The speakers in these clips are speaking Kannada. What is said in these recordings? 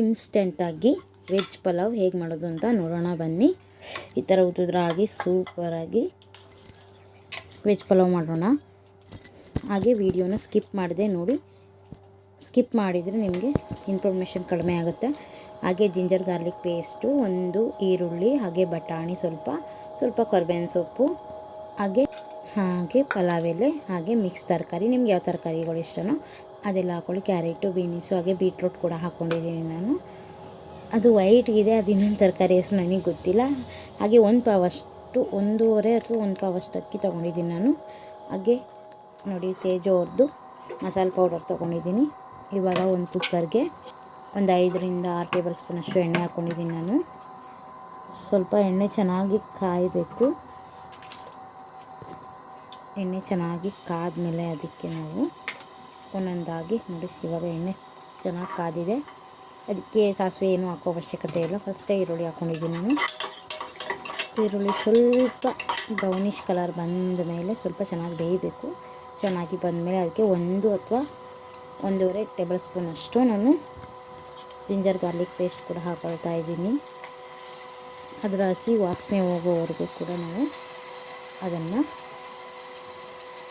ಇನ್ಸ್ಟೆಂಟಾಗಿ ವೆಜ್ ಪಲಾವ್ ಹೇಗೆ ಮಾಡೋದು ಅಂತ ನೋಡೋಣ, ಬನ್ನಿ. ಈ ಥರ ಉದ್ದುದ್ರಾಗಿ ಸೂಪರಾಗಿ ವೆಜ್ ಪಲಾವ್ ಮಾಡೋಣ. ಹಾಗೆ ವಿಡಿಯೋನ ಸ್ಕಿಪ್ ಮಾಡಿದೆ ನೋಡಿ. ಸ್ಕಿಪ್ ಮಾಡಿದರೆ ನಿಮಗೆ ಇನ್ಫಾರ್ಮೇಷನ್ ಕಡಿಮೆ ಆಗುತ್ತೆ. ಹಾಗೆ ಜಿಂಜರ್ ಗಾರ್ಲಿಕ್ ಪೇಸ್ಟು, ಒಂದು ಈರುಳ್ಳಿ, ಹಾಗೆ ಬಟಾಣಿ ಸ್ವಲ್ಪ ಸ್ವಲ್ಪ ಕರ್ಬೇವಿನ ಸೊಪ್ಪು, ಹಾಗೆ ಹಾಗೆ ಪಲಾವ್ ಎಲೆ, ಹಾಗೆ ಮಿಕ್ಸ್ ತರಕಾರಿ. ನಿಮ್ಗೆ ಯಾವ ತರಕಾರಿಗಳು ಇಷ್ಟನೋ ಅದೆಲ್ಲ ಹಾಕ್ಕೊಳ್ಳಿ ಕ್ಯಾರೆಟು, ಬೀನ್ಸು, ಹಾಗೆ ಬೀಟ್ರೂಟ್ ಕೂಡ ಹಾಕ್ಕೊಂಡಿದ್ದೀನಿ ನಾನು. ಅದು ವೈಟ್ಗಿದೆ ಅದು ಇನ್ನೊಂದು ತರಕಾರಿ ಹೆಸರು ನನಗೆ ಗೊತ್ತಿಲ್ಲ. ಹಾಗೆ ಒಂದು ಪಾವಷ್ಟು, ಒಂದೂವರೆ ಅಥವಾ ಒಂದು ಪಾವಷ್ಟು ಅಕ್ಕಿ ತೊಗೊಂಡಿದ್ದೀನಿ ನಾನು. ಹಾಗೆ ನೋಡಿ ತೇಜೋರ್ದು ಮಸಾಲೆ ಪೌಡರ್ ತೊಗೊಂಡಿದ್ದೀನಿ. ಇವಾಗ ಒಂದು ಕುಕ್ಕರ್ಗೆ ಒಂದು ಐದರಿಂದ ಆರು ಟೇಬಲ್ ಸ್ಪೂನಷ್ಟು ಎಣ್ಣೆ ಹಾಕ್ಕೊಂಡಿದ್ದೀನಿ ನಾನು. ಸ್ವಲ್ಪ ಎಣ್ಣೆ ಚೆನ್ನಾಗಿ ಕಾಯಬೇಕು. ಎಣ್ಣೆ ಚೆನ್ನಾಗಿ ಕಾದ ಮೇಲೆ ಅದಕ್ಕೆ ನಾವು ಒಂದೊಂದಾಗಿ ನೋಡಿ ಇವಾಗ ಎಣ್ಣೆ ಚೆನ್ನಾಗಿ ಕಾದಿದೆ. ಅದಕ್ಕೆ ಸಾಸಿವೆ ಏನೂ ಹಾಕೋ ಅವಶ್ಯಕತೆ ಇಲ್ಲ. ಫಸ್ಟೇ ಈರುಳ್ಳಿ ಹಾಕ್ಕೊಂಡಿದ್ದೀನಿ ನಾನು. ಈರುಳ್ಳಿ ಸ್ವಲ್ಪ ಬ್ರೌನಿಷ್ ಕಲರ್ ಬಂದ ಮೇಲೆ ಸ್ವಲ್ಪ ಚೆನ್ನಾಗಿ ಬೇಯಬೇಕು. ಚೆನ್ನಾಗಿ ಬಂದಮೇಲೆ ಅದಕ್ಕೆ ಒಂದು ಅಥವಾ ಒಂದೂವರೆ ಟೇಬಲ್ ಸ್ಪೂನಷ್ಟು ನಾನು ಜಿಂಜರ್ ಗಾರ್ಲಿಕ್ ಪೇಸ್ಟ್ ಕೂಡ ಹಾಕೊಳ್ತಾ ಇದ್ದೀನಿ. ಅದರ ಹಸಿ ವಾಸನೆ ಹೋಗೋವರೆಗೂ ಕೂಡ ನಾವು ಅದನ್ನು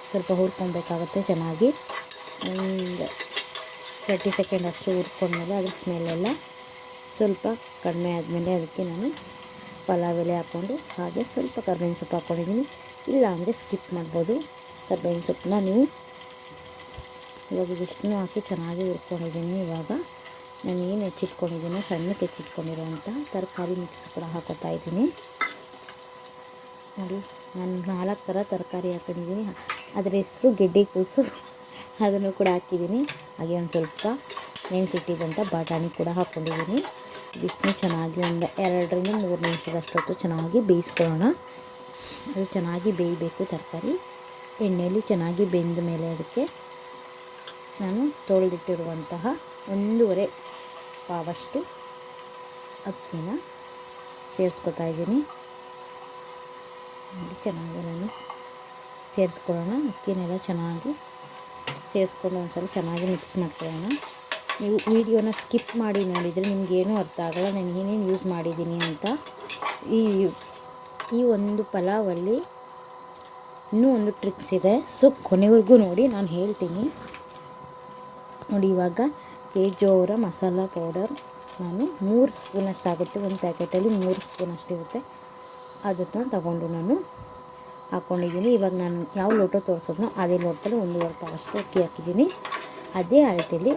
ಸ್ವಲ್ಪ ಹುರ್ಕೊಬೇಕಾಗುತ್ತೆ ಚೆನ್ನಾಗಿ. ಒಂದು ತರ್ಟಿ ಸೆಕೆಂಡ್ ಅಷ್ಟು ಹುರ್ಕೊಂಡ್ಮೇಲೆ ಅದ್ರ ಸ್ಮೆಲ್ಲೆಲ್ಲ ಸ್ವಲ್ಪ ಕಡಿಮೆ ಆದಮೇಲೆ ಅದಕ್ಕೆ ನಾನು ಪಲಾವ್ ಎಲೆ ಹಾಕ್ಕೊಂಡು ಹಾಗೆ ಸ್ವಲ್ಪ ಕರ್ಬೇವಿನ ಸೊಪ್ಪು ಹಾಕ್ಕೊಂಡಿದ್ದೀನಿ. ಇಲ್ಲ ಅಂದರೆ ಸ್ಕಿಪ್ ಮಾಡ್ಬೋದು. ಕರ್ಬೇವಿನ ಸೊಪ್ಪನ್ನ ನೀವು ಇವಾಗ ಇದಿಷ್ಟನ್ನು ಹಾಕಿ ಚೆನ್ನಾಗಿ ಹುರ್ಕೊಂಡಿದ್ದೀನಿ ಇವಾಗ. ನಾನು ಏನು ಹೆಚ್ಚಿಟ್ಕೊಂಡಿದ್ದೀನಿ ಸಣ್ಣಕ್ಕೆ ಹೆಚ್ಚಿಟ್ಕೊಂಡಿರೋಂಥ ತರಕಾರಿ ಮಿಕ್ಸ್ ಕೂಡ ಹಾಕೋತಾ ಇದ್ದೀನಿ. ನೋಡಿ, ನಾನು ನಾಲ್ಕು ಥರ ತರಕಾರಿ ಹಾಕೊಂಡಿದ್ದೀನಿ. ಅದರ ಹೆಸರು ಗೆಡ್ಡೆ ಕೂಸು. ಅದನ್ನು ಕೂಡ ಹಾಕಿದ್ದೀನಿ. ಹಾಗೆ ಒಂದು ಸ್ವಲ್ಪ ನೆನೆಸಿಟ್ಟಿದ್ದಂಥ ಬಟಾಣಿ ಕೂಡ ಹಾಕ್ಕೊಂಡಿದ್ದೀನಿ. ಇದಿಷ್ಟು ಚೆನ್ನಾಗಿ ಒಂದು ಎರಡರಿಂದ ಮೂರು ನಿಮಿಷದಷ್ಟೊತ್ತು ಚೆನ್ನಾಗಿ ಬೇಯಿಸ್ಕೊಳ್ಳೋಣ. ಅದು ಚೆನ್ನಾಗಿ ಬೇಯಬೇಕು ತರಕಾರಿ. ಎಣ್ಣೆಯಲ್ಲಿ ಚೆನ್ನಾಗಿ ಬೆಂದ ಮೇಲೆ ಅದಕ್ಕೆ ನಾನು ತೊಳೆದಿಟ್ಟಿರುವಂತಹ ಒಂದೂವರೆ ಪಾವಷ್ಟು ಅಕ್ಕಿನ ಸೇರಿಸ್ಕೊತಾ ಇದ್ದೀನಿ. ಚೆನ್ನಾಗಿ ನಾನು ಸೇರಿಸ್ಕೊಳ್ಳೋಣ. ಅಕ್ಕಿನೆಲ್ಲ ಚೆನ್ನಾಗಿ ಸೇರಿಸ್ಕೊಂಡು ಒಂದ್ಸಲ ಚೆನ್ನಾಗಿ ಮಿಕ್ಸ್ ಮಾಡ್ಕೊಳ್ಳೋಣ. ನೀವು ವೀಡಿಯೋನ ಸ್ಕಿಪ್ ಮಾಡಿ ನೋಡಿದರೆ ನಿಮಗೇನು ಅರ್ಥ ಆಗೋಲ್ಲ, ನಾನು ಏನೇನು ಯೂಸ್ ಮಾಡಿದ್ದೀನಿ ಅಂತ. ಈ ಈ ಒಂದು ಪಲಾವಲ್ಲಿ ಇನ್ನೂ ಒಂದು ಟ್ರಿಕ್ಸ್ ಇದೆ. ಸೊ ಕೊನೆವರೆಗೂ ನೋಡಿ, ನಾನು ಹೇಳ್ತೀನಿ. ನೋಡಿ, ಇವಾಗ ತೇಜೋರ ಮಸಾಲ ಪೌಡರ್ ನಾನು ಮೂರು ಆಗುತ್ತೆ ಒಂದು ಪ್ಯಾಕೆಟಲ್ಲಿ ಮೂರು ಸ್ಪೂನಷ್ಟು ಇರುತ್ತೆ ಅದನ್ನು ತಗೊಂಡು ನಾನು ಹಾಕ್ಕೊಂಡಿದ್ದೀನಿ ಇವಾಗ ನಾನು ಯಾವ ಲೋಟ ತೋರಿಸೋದ್ನೋ ಅದೇ ಲೋಟದಲ್ಲಿ ಒಂದೂವರೆ ಪಾವಷ್ಟು ಅಕ್ಕಿ ಹಾಕಿದ್ದೀನಿ. ಅದೇ ಅಳತೆಯಲ್ಲಿ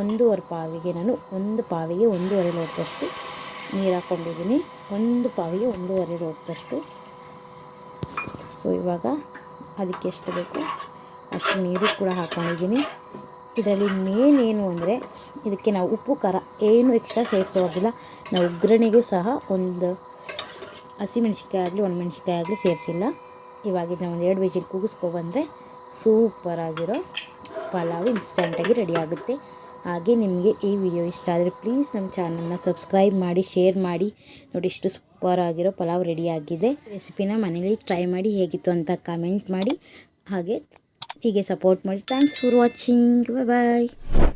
ಒಂದೂವರೆ ಪಾವಿಗೆ ನಾನು ಒಂದು ಪಾವಿಗೆ ಒಂದೂವರೆ ಲೋಟದಷ್ಟು ನೀರು ಹಾಕ್ಕೊಂಡಿದ್ದೀನಿ ಒಂದು ಪಾವಿಗೆ ಒಂದೂವರೆ ಲೋಟದಷ್ಟು. ಸೊ ಇವಾಗ ಅದಕ್ಕೆ ಎಷ್ಟು ಬೇಕು ಅಷ್ಟು ನೀರು ಕೂಡ ಹಾಕ್ಕೊಂಡಿದ್ದೀನಿ ಇದರಲ್ಲಿ ಮೇನ್ ಏನು ಅಂದರೆ ಇದಕ್ಕೆ ನಾವು ಉಪ್ಪು, ಖಾರ ಏನು ಎಕ್ಸ್ಟ್ರಾ ಸೇರಿಸೋದಿಲ್ಲ. ನಾವು ಒಗ್ಗರಣೆಗೂ ಸಹ ಒಂದು ಹಸಿಮೆಣ್ಸಿಕಾಯಿ ಆಗಲಿ ಒಣಮೆಣ್ಸಿಕಾಯಿ ಆಗಲಿ ಸೇರಿಸಿಲ್ಲ. ಇವಾಗ ಇದನ್ನ ಒಂದು ಎರಡು ವಿಜಿಲ್ ಕೂಗಿಸ್ಕೊಬಂದರೆ ಸೂಪರಾಗಿರೋ ಪಲಾವ್ ಇನ್ಸ್ಟೆಂಟಾಗಿ ರೆಡಿ ಆಗುತ್ತೆ. ಹಾಗೆ ನಿಮಗೆ ಈ ವಿಡಿಯೋ ಇಷ್ಟ ಆದರೆ ಪ್ಲೀಸ್ ನಮ್ಮ ಚಾನಲ್ನ ಸಬ್ಸ್ಕ್ರೈಬ್ ಮಾಡಿ ಶೇರ್ ಮಾಡಿ. ನೋಡಿ ಇಷ್ಟು ಸೂಪರಾಗಿರೋ ಪಲಾವ್ ರೆಡಿಯಾಗಿದೆ ರೆಸಿಪಿನ ಮನೇಲಿ ಟ್ರೈ ಮಾಡಿ ಹೇಗಿತ್ತು ಅಂತ ಕಮೆಂಟ್ ಮಾಡಿ. ಹಾಗೆ ಹೀಗೆ ಸಪೋರ್ಟ್ ಮಾಡಿ. Thanks for watching bye